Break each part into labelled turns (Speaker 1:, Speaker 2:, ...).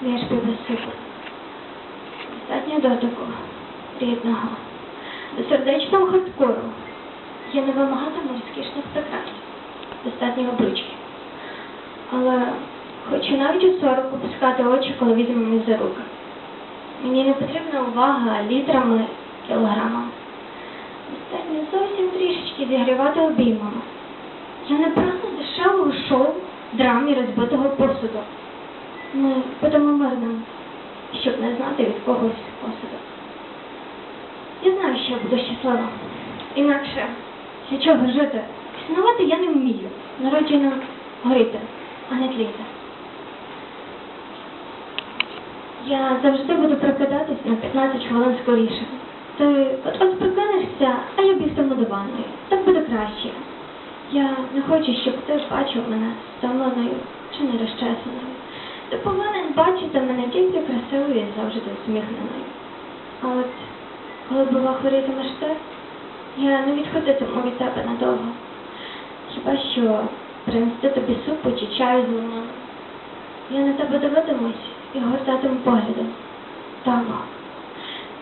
Speaker 1: без цукру. Достатньо дотику рідного. До сердечного хардкору я не вимагатиму розкішних прикрас. Достатньо обручки. Але хочу навіть у сорок опускати очі, коли візьмемо за руки. Мені не потрібна увага літрами, кілограмами. Достатньо зовсім трішечки зігрівати обіймами. Я не прагну дешевого шоу, драм і розбитого посуду. Ми будемо мирними, щоб не знати від когось посуду. Я знаю, що я буду щаслива. Інакше для чого жити? Існувати я не вмію. Народжена горіти, а не тліти. Я завжди буду прокидатись на 15 хвилин скоріше. Ти от от прокинешся, а я бігтиму до ванної. Так буде краще. Я не хочу, щоб ти бачив мене стомленою чи не розчесаною. Ти повинен бачити мене тільки красивою і завжди усміхненою. А от коли бува хворітимеш ти, я не відходитиму від тебе надовго. Хіба що принести тобі супу чи чаю з лимоном. Я на тебе дивитимусь і гортатиму поглядом. Тамо.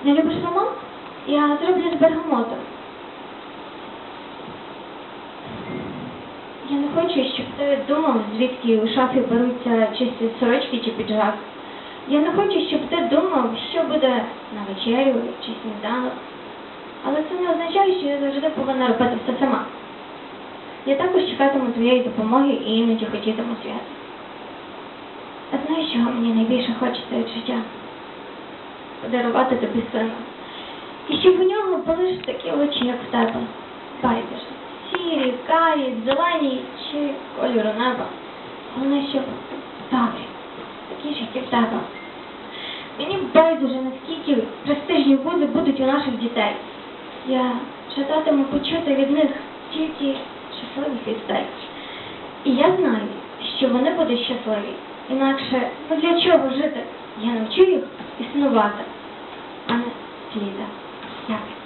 Speaker 1: Не любиш лимон? Я зроблю з бергамотом. Я не хочу, щоб ти думав, звідки у шафі беруться чисті сорочки чи піджак. Я не хочу, щоб ти думав, що буде на вечерю чи сніданок. Але це не означає, що я завжди повинна робити все сама. Я також чекатиму твоєї допомоги і іноді хотітиму свят. А знаєш, чого мені найбільше хочеться від життя? Подарувати тобі сина. І щоб у нього були ж такі очі, як в тебе. Байдуже. Сірі, карі, зелені чи кольору неба. Головне, щоб добрі, такі ж, як і тебе. Мені байдуже, наскільки престижні вузи будуть у наших дітей. Я жадатиму почути від них тільки щасливих вістей. І я знаю, що вони будуть щасливі. Інакше, ну для чого жити? Я навчу їх існувати, а не сліда. Дякую.